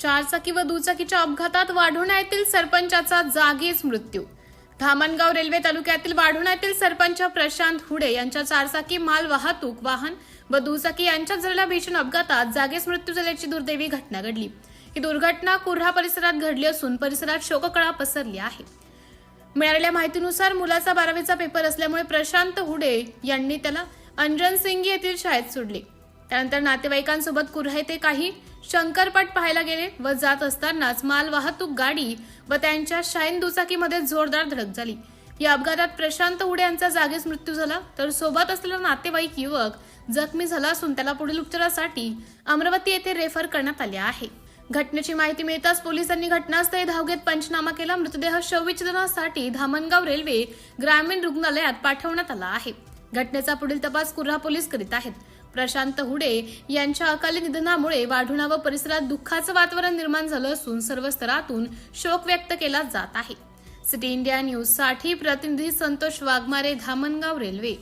चारचाकी व दुचाकीच्या अपघातात वाढोणा येथील सरपंचाचा जागीच मृत्यू. धामणगाव रेल्वे तालुक्यातील वाढोणा येथील सरपंच प्रशांत हुडे यांच्या चारचाकी माल वाहतूक वाहन व दुचाकी यांच्यात झालेल्या भीषण अपघातात जागीच मृत्यू झाल्याची दुर्दैवी घटना घडली. ही दुर्घटना कुर्हा परिसरात घडली असून परिसरात शोककळा पसरली आहे. मिळालेल्या माहितीनुसार मुलाचा बारावीचा पेपर असल्यामुळे प्रशांत हुडे यांनी त्याला अंजन सिंग येथील शाळेत सोडले. त्यानंतर नातेवाईकांसोबत कुर्हा येथे काही शंकरपट पाहायला गेले व जात असतानाच माल वाहतूक गाडी व त्यांच्या शाईन दुचाकीमध्ये जोरदार धडक झाली. या अपघातात प्रशांत उडे यांचा जागीच मृत्यू झाला. तर सोबत असलेला नातेवाईक युवक जखमी झाला असून त्याला पुढील उपचारासाठी अमरावती येथे रेफर करण्यात आले आहे. घटनेची माहिती मिळताच पोलिसांनी घटनास्थळी धाव घेत पंचनामा केला. मृतदेह शवविच्छेदनासाठी धामणगाव रेल्वे ग्रामीण रुग्णालयात पाठवण्यात आला आहे. घटनेचा पुढील तपास कुर्हा पोलीस करीत आहेत. प्रशांत हुडे यांच्या अकाली निधनामुळे वाढुणा व परिसरात दुःखाचं वातावरण निर्माण झालं असून सर्व स्तरातून शोक व्यक्त केला जात आहे. सिटी इंडिया न्यूजसाठी प्रतिनिधी संतोष वाघमारे धामणगाव रेल्वे.